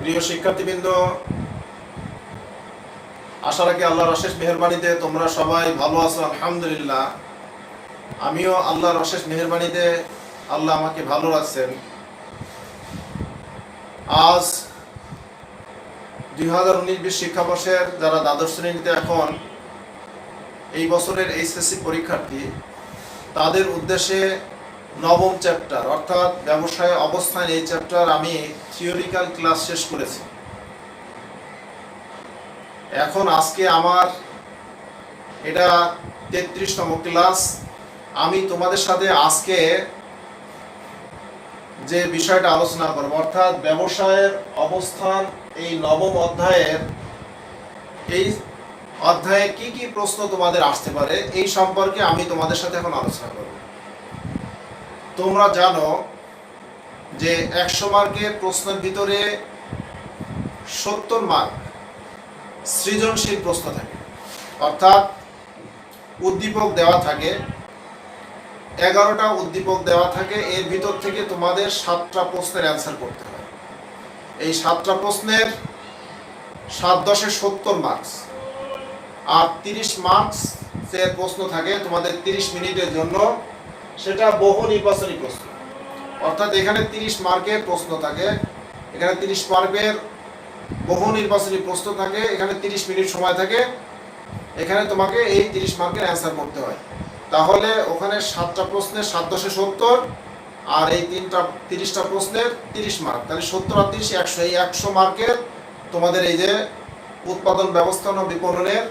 প্রিয় শিক্ষার্থীবৃন্দ, আশা রাখি আল্লাহর অশেষ মেহরবানিতে তোমরা সবাই ভালো আছো, আলহামদুলিল্লাহ। আমিও আল্লাহর অশেষ মেহরবানিতে আল্লাহ আমাকে ভালো রাখছেন। আজ দুই হাজার উনিশ বিশ শিক্ষাবর্ষের যারা দ্বাদশ শ্রেণীতে এখন এই বছরের এইচএসসি পরীক্ষার্থী, তাদের উদ্দেশ্যে নবম চ্যাপ্টার অর্থাৎ ব্যবসায় অবস্থান এই চ্যাপ্টার আমি থিওরিক্যাল ক্লাস শেষ করেছি। এখন আজকে আমার এটা তেত্রিশতম ক্লাস আমি তোমাদের সাথে আজকে যে বিষয়টা আলোচনা করব, অর্থাৎ ব্যবসায়ের অবস্থান এই নবম অধ্যায়ের, এই অধ্যায়ে কি কি প্রশ্ন তোমাদের আসতে পারে, এই সম্পর্কে আমি তোমাদের সাথে এখন আলোচনা করব। তোমরা জানো যে একশো মার্কের প্রশ্নের ভিতরে সত্তর মার্ক সৃজনশীল প্রশ্ন থাকে। অর্থাৎ উদ্দীপক দেওয়া থাকে, এগারোটা উদ্দীপক দেওয়া থাকে, এর ভিতর থেকে তোমাদের সাতটা প্রশ্নের অ্যান্সার করতে হয়। এই সাতটা প্রশ্নের সাত দশে সত্তর মার্কস আর তিরিশ মার্কস এর প্রশ্ন থাকে তোমাদের তিরিশ মিনিটের জন্য। সেটা বহু নির্বাচনী প্রশ্ন। অর্থাৎ এখানে তিরিশ মার্কের প্রশ্ন থাকে, এখানে তিরিশ মার্কের বহু নির্বাচনী প্রশ্ন থাকে, এখানে তিরিশ মিনিট সময় থাকে, এখানে তোমাকে এই তিরিশ মার্কের অ্যান্সার করতে হয়। তাহলে ওখানে সাতটা প্রশ্নের সাত দশে সত্তর আর এই তিনটা, তিরিশটা প্রশ্নের তিরিশ মার্ক। তাহলে সত্তর আর তিরিশ, একশো, এই একশো মার্কের তোমাদের এই যে উৎপাদন ব্যবস্থাপনা বিপণনের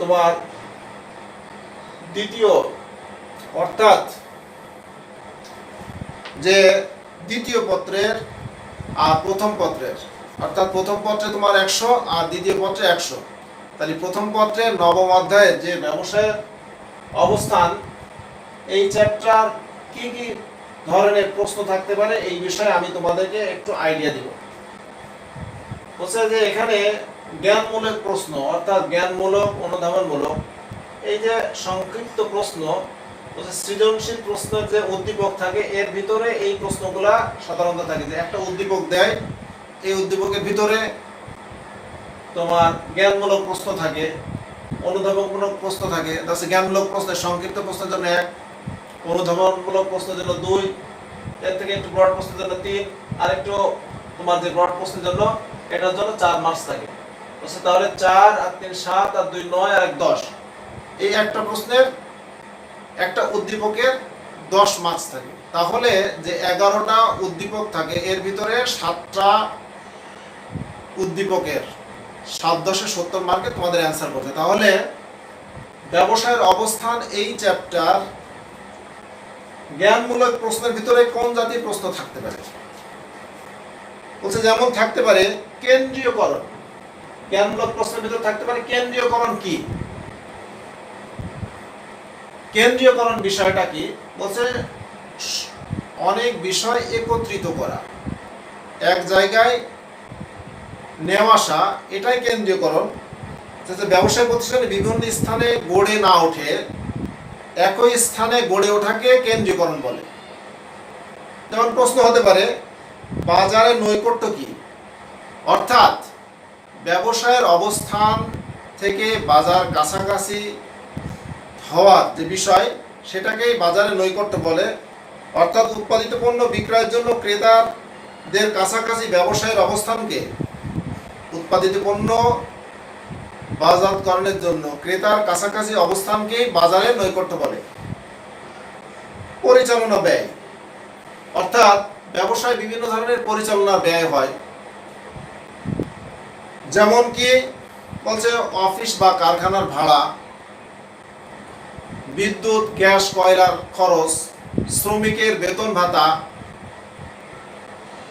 তোমার দ্বিতীয় অর্থাৎ যে দ্বিতীয় পত্রের আর প্রথম পত্রের, অর্থাৎ প্রথম পত্রে তোমার একশো আর দ্বিতীয় পত্রে একশো। তাহলে প্রথম পত্রে নবম অধ্যায়ের যে ব্যবসায়ের অবস্থান, এই চ্যাপ্টার কি কি ধরনের প্রশ্ন থাকতে পারে এই বিষয়ে আমি তোমাদেরকে একটু আইডিয়া দিব। হচ্ছে যে এখানে জ্ঞানমূলক প্রশ্ন, অর্থাৎ জ্ঞানমূলক, অনুধাবনমূলক, এই যে সংক্ষিপ্ত প্রশ্ন সৃজনশীল প্রশ্নের যে উদ্দীপক থাকে, এর ভিতরে এই প্রশ্নগুলা সাধারণত থাকে যে একটা উদ্দীপক দেয়, এই উদ্দীপকের ভিতরে তোমার জ্ঞানমূলক প্রশ্ন থাকে, অনুধাবনমূলক প্রশ্ন থাকে তাছাড়া জ্ঞানমূলক প্রশ্নের সংক্ষিপ্ত প্রশ্নের জন্য এক, অনুধাবনমূলক প্রশ্নের জন্য দুই, এর থেকে একটু ব্রড প্রশ্নের জন্য তিন, আর একটু তোমার যে ব্রড প্রশ্নের জন্য এটার জন্য চার মার্কস থাকে। তাহলে চার আর তিন, সাত, আর দুই, নয়, আর এক, দশ। এই একটা প্রশ্নের একটা উদ্দীপকের দশ মার্কস থাকে। তাহলে যে এগারোটা উদ্দীপক থাকে, এর ভিতরে সাতটা উদ্দীপকের সাত দশে সত্তর মার্কে তোমাদের অ্যান্সার করতে তাহলে ব্যবসায়ের অবস্থান এই চ্যাপ্টার জ্ঞানমূলক প্রশ্নের ভিতরে কোন জাতির প্রশ্ন থাকতে পারে? বলছে যেমন থাকতে পারে কেন্দ্রীয়করণ জ্ঞানমূলক প্রশ্নের ভিতরে থাকতে পারে কেন্দ্রীয়করণ কি? কেন্দ্রীয়করণ বিষয়টা কি? বলছে, অনেক বিষয় একত্রিত করা। এক জায়গায় নেওয়া আসা, এটাই কেন্দ্রীয়করণ। যাতে ব্যবসায় প্রতিষ্ঠানে বিভিন্ন স্থানে গড়ে না ওঠে, একই স্থানে গড়ে ওঠাকে কেন্দ্রীয়করণ বলে। যেমন প্রশ্ন হতে পারে, বাজারে নৈকট্য কি? অর্থাৎ, ব্যবসায়ের অবস্থান থেকে বাজার কাছাকাছি হওয়ার যে বিষয়, সেটাকেই বাজারে নৈকট্য বলে। অর্থাৎ উৎপাদিত পণ্য বিক্রয়ের জন্য ক্রেতাদের কাছাকাছি ব্যবসায়ের অবস্থানকে উৎপাদিত পণ্য বাজারকরণের জন্য ক্রেতার কাছাকাছি অবস্থানকে বাজারে নৈকট্য বলে। পরিচালনা ব্যয়। অর্থাৎ ব্যবসায় বিভিন্ন ধরনের পরিচালনা ব্যয় হয়। যেমন কি বলছে, অফিস বা কারখানার ভাড়া। বিদ্যুৎ, গ্যাস, কয়লার খরচ, শ্রমিকের বেতন ভাতা,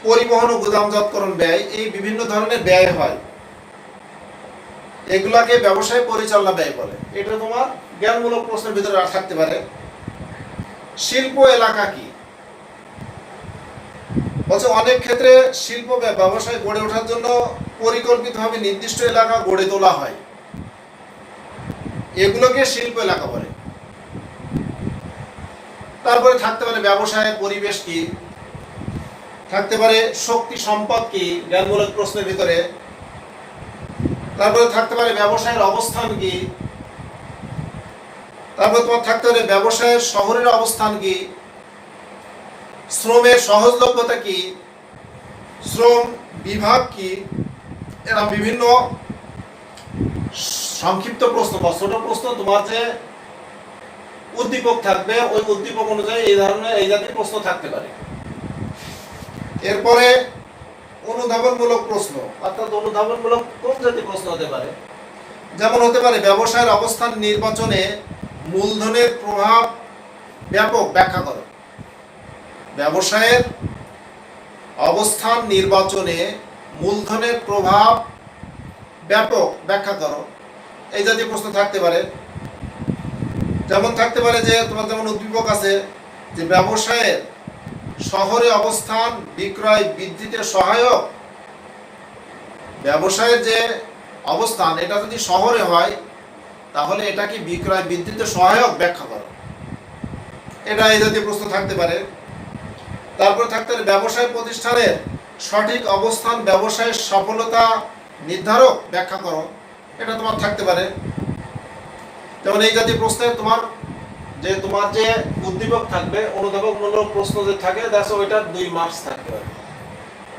পরিবহন ও গুদামজাতকরণ ব্যয়, এই বিভিন্ন ধরনের ব্যয় হয়। এগুলাকে ব্যবসায় পরিচালনা ব্যয় বলে। এটা তোমার জ্ঞানমূলক প্রশ্নের ভিতরে থাকতে পারে। শিল্প এলাকা কি? বলছে অনেক ক্ষেত্রে শিল্প ব্যবসায় গড়ে ওঠার জন্য পরিকল্পিতভাবে নির্দিষ্ট এলাকা গড়ে তোলা হয়। এগুলোকে শিল্প এলাকা বলে। তারপরে থাকতে পারে ব্যবসায়ের পরিবেশ কি? থাকতে পারে শক্তি সম্পদ কি? জ্ঞানমূলক প্রশ্নের ভিতরে। তারপরে থাকতে পারে ব্যবসায়ের অবস্থান কি? তারপরে তোমার থাকতে পারে ব্যবসায়ের শহরের অবস্থান কি? শ্রমের সহজলভ্যতা কি? শ্রম বিভাগ কি? এরা বিভিন্ন সংক্ষিপ্ত প্রশ্ন বা ছোট প্রশ্ন তোমার যে উদ্দীপক থাকবে ওই উদ্দীপক অনুযায়ী এই ধরনের এই জাতীয় প্রশ্ন থাকতে পারে। এরপরে অনুধাবনমূলক প্রশ্ন। অর্থাৎ অনুধাবনমূলক কোন জাতীয় প্রশ্ন হতে পারে? যেমন হতে পারে ব্যবসায়ের অবস্থান নির্বাচনে মূলধনের প্রভাব ব্যাপক ব্যাখ্যা করো। ব্যবসায়ের অবস্থান নির্বাচনে মূলধনের প্রভাব ব্যাপক ব্যাখ্যা করো। এই জাতীয় প্রশ্ন থাকতে পারে। যেমন থাকতে পারে যে তোমার যেমন উদ্দীপক আছে, যে ব্যবসায়ের শহরে অবস্থান বিক্রয় বৃদ্ধিতে সহায়ক, ব্যবসায়ের যে অবস্থান, এটা যদি শহরে হয়, তাহলে এটা কি বিক্রয় বৃদ্ধিতে সহায়ক? ব্যাখ্যা করো। এটা এই জাতীয় প্রশ্ন থাকতে পারে। তারপর থাকতে পারে, ব্যবসায় প্রতিষ্ঠানের সঠিক অবস্থান, ব্যবসায়ের সফলতা নির্ধারক, ব্যাখ্যা করো। এটা তোমার থাকতে পারে। যেমন এই জাতীয় প্রশ্নে তোমার যে তোমার যে উদ্দীপক থাকবে, অনুধাবকমূলক প্রশ্ন যে থাকে দেখো ওইটা দুই মার্কস পারে।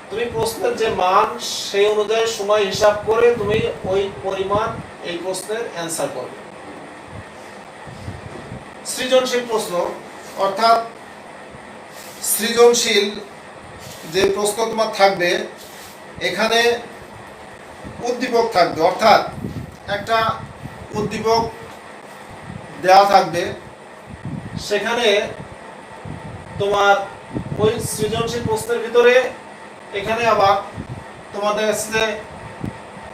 তুমি প্রশ্নের যে মান, সেই অনুযায়ী সময় হিসাব করে তুমি ওই পরিমাণ এই প্রশ্নের অ্যান্সার করবে। সৃজনশীল প্রশ্ন, অর্থাৎ সৃজনশীল যে প্রশ্ন তোমার থাকবে, এখানে উদ্দীপক থাকবে। অর্থাৎ একটা উদ্দীপক দেওয়া থাকবে, সেখানে তোমার ওই সৃজনশীল প্রশ্নের ভিতরে এখানে আবার তোমার দেখা যাচ্ছে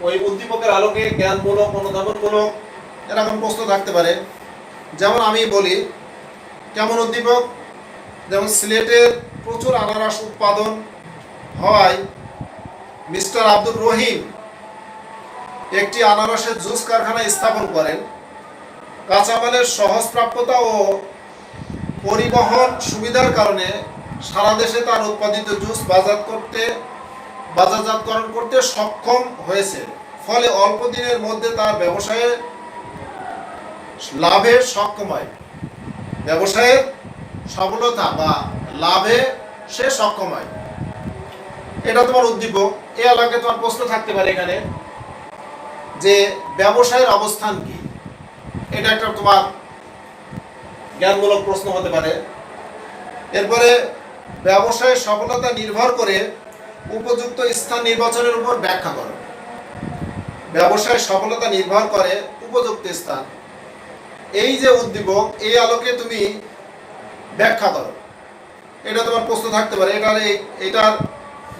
ওই উদ্দীপকের আলোকে জ্ঞানমূলক, অনুধাবনমূলক এরকম প্রশ্ন থাকতে পারে। যেমন আমি বলি, কেমন উদ্দীপক? যেমন সিলেটের প্রচুর আনারস উৎপাদন হওয়ায় মিস্টার আব্দুর রহিম একটি আনারসের জুস কারখানা স্থাপন করেন। কাঁচামালের সহজ প্রাপ্যতা ও পরিবহন সুবিধার কারণে সারা দেশে তার উৎপাদিত জুস বাজার করতে, বাজারজাতকরণ করতে সক্ষম হয়েছে। ফলে অল্প দিনের মধ্যে তার ব্যবসায়ে লাভে সক্ষম হয়। ব্যবসায়ের সফলতা বা লাভে সে সক্ষম হয়। এটা তোমার উদ্দীপক এই এলাকায় তোমার প্রশ্ন থাকতে পারে এখানে যে ব্যবসায়ের অবস্থান কি? এটা একটা তোমার জ্ঞানমূলক প্রশ্ন হতে পারে। এরপরে ব্যবসায়ের সফলতা নির্ভর করে উপযুক্ত স্থান নির্বাচনের উপর ব্যাখ্যা করো। ব্যবসায় সফলতা নির্ভর করে উপযুক্ত স্থান। এই যে উদ্দীপক, এই আলোকে তুমি ব্যাখ্যা করো। এটা তোমার প্রশ্ন থাকতে পারে। এটার এটার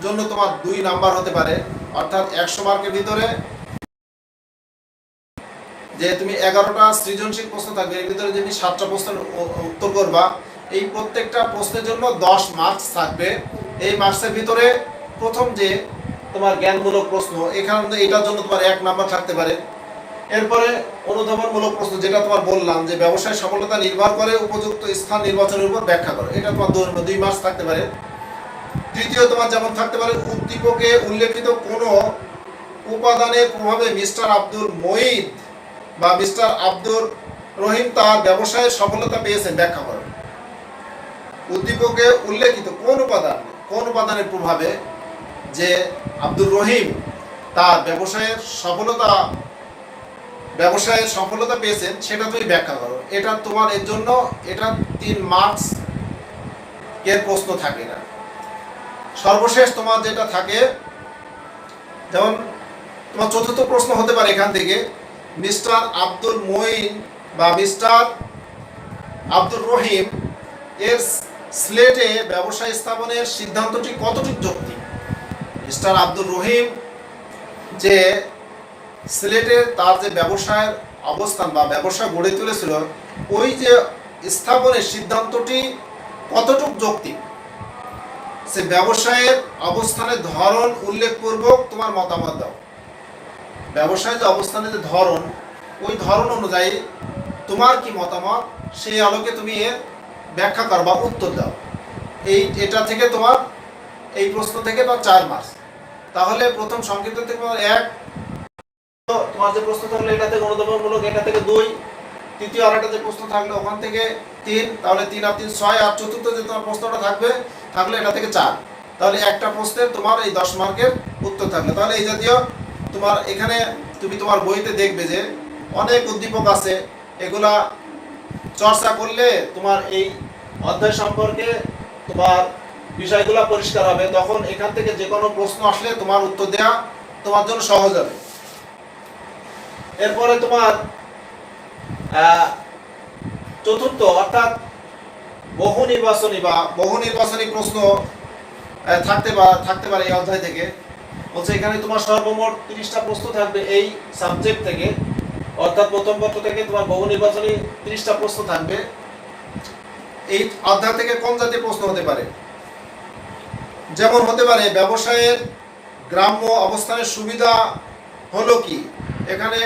জন্য তোমার দুই নাম্বার হতে পারে। অর্থাৎ একশো মার্কের ভিতরে যে তুমি এগারোটা সৃজনশীল প্রশ্ন থাকবে, এর ভিতরে যদি সাতটা প্রশ্নের উত্তর করবা, এই প্রত্যেকটা প্রশ্নের জন্য দশ মার্কস থাকবে। এই মার্কসের ভিতরে প্রথম যে তোমার জ্ঞানমূলক প্রশ্ন, এখানে এটার জন্য তোমার এক নাম্বার থাকতে পারে। এরপরে অনুধাবনমূলক প্রশ্ন, যেটা তোমার বললাম যে ব্যবসায় সফলতা নির্ভর করে উপযুক্ত স্থান নির্বাচনের উপর ব্যাখ্যা করো। এটা তোমার দু- দুই মাস থাকতে পারে। তৃতীয় তোমার যেমন থাকতে পারে, উদ্দীপকে উল্লেখিত কোনো উপাদানের প্রভাবে মিস্টার আব্দুল মঈদ বা মিস্টার আব্দুর রহিম তার ব্যবসায় সফলতা পেয়েছেন ব্যাখ্যা করো। উদ্দীপকে উল্লেখিত কোন উপাদান, কোন উপাদানের প্রভাবে যে আব্দুর রহিম তার ব্যবসায়ের সফলতা ব্যবসায়ে সফলতা পেয়েছেন সেটা তুমি ব্যাখ্যা করো। এটা তোমার এর জন্য, এটা তিন মার্কস এর প্রশ্ন থাকে না। সর্বশেষ তোমার যেটা থাকে, যেমন তোমার চতুর্থ প্রশ্ন হতে পারে এখান থেকে মিস্টার আব্দুল মঈন বা মিস্টার আব্দুর রহিম এর স্লেটে ব্যবসা স্থাপনের সিদ্ধান্তটি কতটুকু যৌক্তিক? মিস্টার আব্দুর রহিম যে সিলেটে তার যে ব্যবসায়ের অবস্থান বা ব্যবসা গড়ে তুলেছিল, ওই যে স্থাপনের সিদ্ধান্তটি কতটুক যৌক্তিক? সে ব্যবসায়ের অবস্থানের ধরন উল্লেখপূর্বক তোমার মতামত দাও। ব্যবসায়ের যে অবস্থানের যে ধরন, ওই ধরন অনুযায়ী তোমার কি মতামত? সেই আলোকে তুমি এর ব্যাখ্যা করো বা উত্তর দাও। এই, এটা থেকে তোমার, এই প্রশ্ন থেকে বা চার মার্কস তাহলে প্রথম সংক্ষিপ্ত থেকে তোমার এক, তোমার যে প্রশ্ন থাকল এটা থেকে অনুধাবনমূলক, এটা থেকে দুই, তৃতীয় আর একটা যে প্রশ্ন থাকল ওখান থেকে তিন, তাহলে তিন আর তিন ছয়, আর চতুর্থ যে তোমার প্রশ্নটা থাকবে, থাকলে এটা থেকে চার। তাহলে একটা প্রশ্নের তোমার এই দশ মার্কের উত্তর থাকবে তাহলে এই জাতীয় তোমার এখানে তুমি তোমার বইতে দেখবে যে অনেক উদ্দীপক আছে। এগুলা চর্চা করলে তোমার এই অধ্যায় সম্পর্কে তোমার বিষয়গুলো পরিষ্কার হবে। তখন এখান থেকে যে কোনো প্রশ্ন আসলে তোমার উত্তর দেওয়া তোমার জন্য সহজ হবে। এরপরে তোমার চতুর্থ অর্থাৎ বহু নির্বাচনী বা বহু নির্বাচনী প্রশ্ন থাকতে পারে থাকতে পারে এই অধ্যায় থেকে। বলছে, এখানে তোমার সর্বমোট তিরিশটা প্রশ্ন থাকবে এই সাবজেক্ট থেকে। অর্থাৎ প্রথম পত্র থেকে তোমার বহু নির্বাচনী তিরিশটা প্রশ্ন থাকবে। এই অধ্যায় থেকে কোন জাতীয় প্রশ্ন হতে পারে? যেমন হতে পারে, ব্যবসায়ের গ্রাম্য অবস্থানের সুবিধা হলো কি? এখানে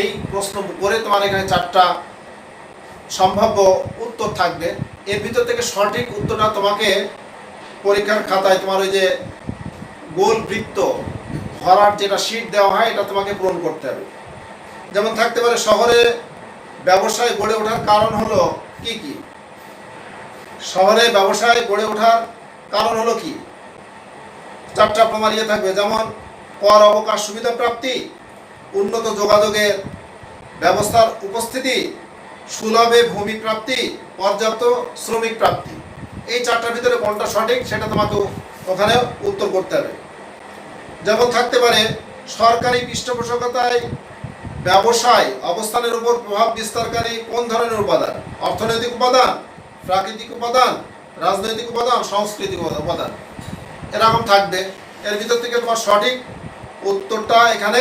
এই প্রশ্ন করে তোমার এখানে চারটা সম্ভাব্য উত্তর থাকবে। এর ভিতর থেকে সঠিক উত্তরটা তোমাকে পরীক্ষার খাতায় তোমার ওই যে গোল বৃত্ত ভরার যেটা শীট দেওয়া হয়, এটা তোমাকে পূরণ করতে হবে। যেমন থাকতে পারে শহরে ব্যবসায় গড়ে ওঠার কারণ হলো কি কি? শহরে ব্যবসায় গড়ে ওঠার কারণ হলো কি? চারটা প্রমাণ ইয়ে থাকবে, যেমন কর অবকাশ সুবিধা প্রাপ্তি, উন্নত যোগাযোগের ব্যবস্থার উপস্থিতি, সুলভে ভূমি প্রাপ্তি, পর্যাপ্ত শ্রমিক প্রাপ্তি। এই চারটার ভিতরে কোনটা সঠিক, সেটা তোমাকে ওখানে উত্তর করতে হবে। যেমন থাকতে পারে, সরকারি পৃষ্ঠপোষকতায় ব্যবসায় অবস্থানের উপর প্রভাব বিস্তারকারী কোন ধরনের উপাদান? অর্থনৈতিক উপাদান, প্রাকৃতিক উপাদান, রাজনৈতিক উপাদান, সাংস্কৃতিক উপাদান। এরকম থাকবে। এর ভিতর থেকে তোমার সঠিক উত্তরটা এখানে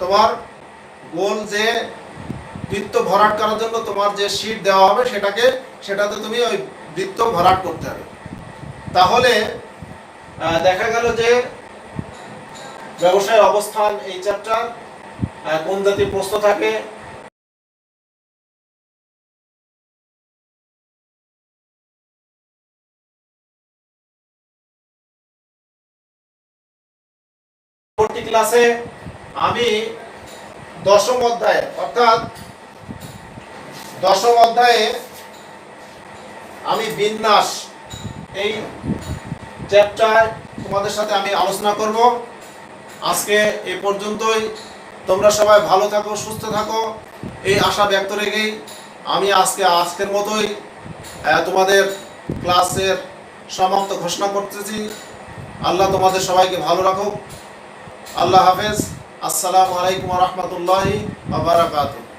তোমার গোল যে বৃত্ত ভরাট করার জন্য তোমার যে শীট দেওয়া হবে সেটাকে, সেটাতে তুমি ওই বৃত্ত ভরাট করতে হবে। তাহলে দেখা গেল যে ব্যবসায়ের অবস্থান এই চ্যাপ্টার কোন জাতীয় প্রশ্ন থাকে। ক্লাসে আমি দশম অধ্যায়ে, অর্থাৎ দশম অধ্যায়ে আমি বিন্যাস, এই চ্যাপ্টার তোমাদের সাথে আমি আলোচনা করব। আজকে এ পর্যন্তই। তোমরা সবাই ভালো থাকো, সুস্থ থাকো। এই আশা ব্যক্ত রেখেই আমি আজকে আজকের মতোই তোমাদের ক্লাসের সমাপ্ত ঘোষণা করতেছি। আল্লাহ তোমাদের সবাইকে ভালো রাখো আল্লাহ হাফেজ। আসসালামু আলাইকুম রহমতুল্লাহি বারাকাতুহ।